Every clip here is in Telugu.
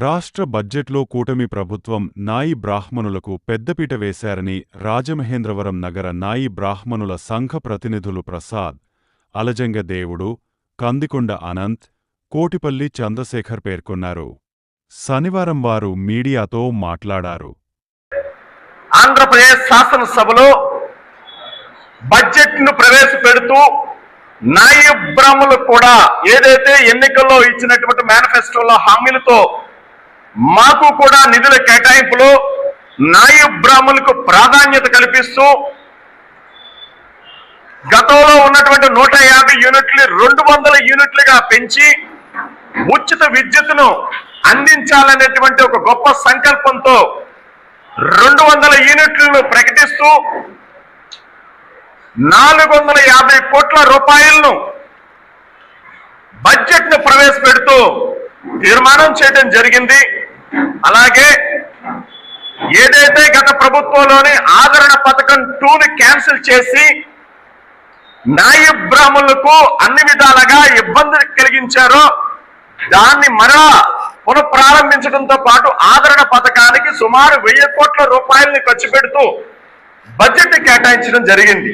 రాష్ట్ర బడ్జెట్లో కూటమి ప్రభుత్వం నాయి బ్రాహ్మణులకు పెద్దపీట వేశారని రాజమహేంద్రవరం నగర నాయి బ్రాహ్మణుల సంఘ ప్రతినిధులు ప్రసాద్ అలజంగ దేవుడు కందికొండ అనంత్ కోటిపల్లి చంద్రశేఖర్ పేర్కొన్నారు. శనివారం వారు మీడియాతో మాట్లాడారు. ఆంధ్రప్రదేశ్ శాసనసభలో బడ్జెట్ను ప్రవేశపెడుతూ నాయి బ్రాహ్మణులు కూడా ఏదైతే ఎన్నికల్లో ఇచ్చినటువంటి మేనిఫెస్టోలో హామీలతో మాకు కూడా నిధుల కేటాయింపులో నాయ బ్రాహ్మణులకు ప్రాధాన్యత కల్పిస్తూ గతంలో ఉన్నటువంటి నూట యాభై యూనిట్లు రెండు వందల యూనిట్లుగా పెంచి ఉచిత విద్యుత్తును అందించాలనేటువంటి ఒక గొప్ప సంకల్పంతో రెండు వందల యూనిట్లను ప్రకటిస్తూ నాలుగు వందల యాభై కోట్ల రూపాయలను బడ్జెట్ను ప్రవేశపెడుతూ తీర్మానం చేయడం జరిగింది. అలాగే ఏదైతే గత ప్రభుత్వంలోని ఆదరణ పథకం టూని క్యాన్సిల్ చేసి నాయ బ్రాహ్మణులకు అన్ని విధాలుగా ఇబ్బందులు కలిగించారో దాన్ని మరలా పునఃప్రారంభించడంతో పాటు ఆదరణ పథకానికి సుమారు వెయ్యి కోట్ల రూపాయలని ఖర్చు పెడుతూ బడ్జెట్ కేటాయించడం జరిగింది.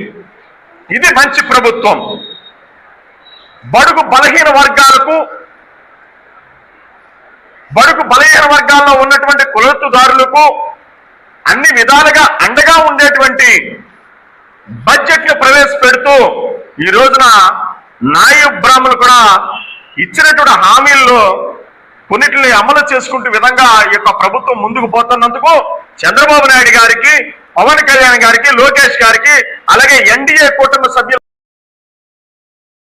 ఇది మంచి ప్రభుత్వం. బడుగు బలహీన వర్గాలకు బడుకు బలహీన వర్గాల్లో ఉన్నటువంటి కులత్తుదారులకు అన్ని విధాలుగా అండగా ఉండేటువంటి బడ్జెట్ను ప్రవేశపెడుతూ ఈ రోజున నాయ బ్రాహ్మణులు కూడా ఇచ్చినటువంటి హామీల్లో కొన్నిటిని అమలు చేసుకుంటూ విధంగా ఈ యొక్క ప్రభుత్వం ముందుకు పోతున్నందుకు చంద్రబాబు నాయుడు గారికి పవన్ కళ్యాణ్ గారికి లోకేష్ గారికి అలాగే ఎన్డీఏ కూటమి సభ్యులు